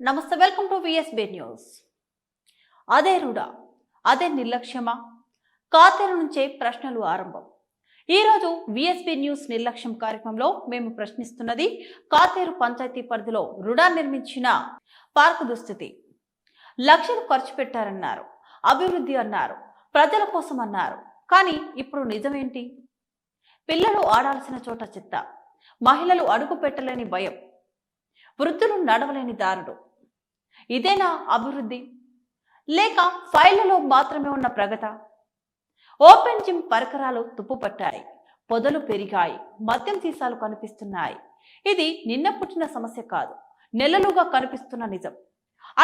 నమస్తే welcome to VSB news అదే RUDA అదే నిర్లక్ష్యమా? కాతేరు నుంచే ప్రశ్నలు ఆరంభం. ఈరోజు విఎస్బి న్యూస్ నిర్లక్ష్యం కార్యక్రమంలో మేము ప్రశ్నిస్తున్నది కాతేరు పంచాయతీ పరిధిలో రుడా నిర్మించిన పార్కు దుస్థితి. లక్షలు ఖర్చు పెట్టారన్నారు అభివృద్ధి అన్నారు ప్రజల కోసం అన్నారు. కానీ ఇప్పుడు నిజమేంటి? పిల్లలు ఆడాల్సిన చోట చెత్త మహిళలు అడుగు పెట్టలేని భయం వృద్ధులు నడవలేని దారుడు. ఇదేనా అభివృద్ధి? లేక ఫైళ్ళలో మాత్రమే ఉన్న ప్రగత? ఓపెన్ జిమ్ పరికరాలు తుప్పుపట్టాయి పొదలు పెరిగాయి మద్యం సీసాలు కనిపిస్తున్నాయి. ఇది నిన్న పుట్టిన సమస్య కాదు నెలలుగా కనిపిస్తున్న నిజం.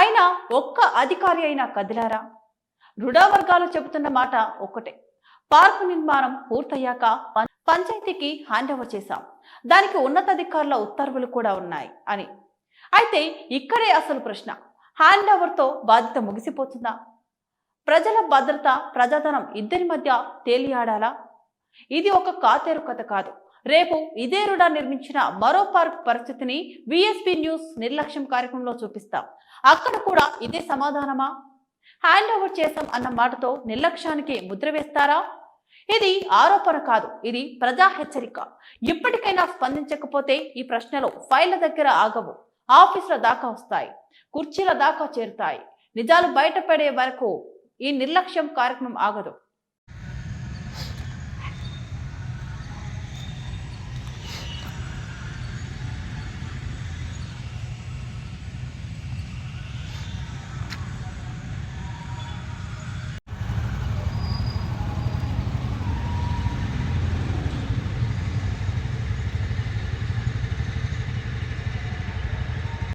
అయినా ఒక్క అధికారి అయినా కదిలారా? రుడా వర్గాలు చెబుతున్న మాట ఒక్కటే పార్కు నిర్మాణం పూర్తయ్యాక పంచాయతీకి హ్యాండ్ ఓవర్ చేశాం. దానికి ఉన్నతాధికారుల ఉత్తర్వులు కూడా ఉన్నాయి అని. అయితే ఇక్కడే అసలు ప్రశ్న. హ్యాండ్ ఓవర్తో బాధ్యత ముగిసిపోతుందా? ప్రజల భద్రత ప్రజాధనం ఇద్దరి మధ్య తేలియాడాలా? ఇది ఒక కాతేరు కథ కాదు. రేపు ఇదే రుడా నిర్మించిన మరో పార్క్ పరిస్థితిని విఎస్పి న్యూస్ నిర్లక్ష్యం కార్యక్రమంలో చూపిస్తాం. అక్కడ కూడా ఇదే సమాధానమా? హ్యాండ్ ఓవర్ చేశాం అన్న మాటతో నిర్లక్ష్యానికి ముద్ర వేస్తారా? ఇది ఆరోపణ కాదు. ఇది ప్రజా హెచ్చరిక. ఇప్పటికైనా స్పందించకపోతే ఈ ప్రశ్నలు ఫైళ్ళ దగ్గర ఆగవు. ఆఫీసుల దాకా వస్తాయి కుర్చీల దాకా చేరుతాయి. నిజాలు బయటపడే వరకు ఈ నిర్లక్ష్యం కార్యక్రమం ఆగదు.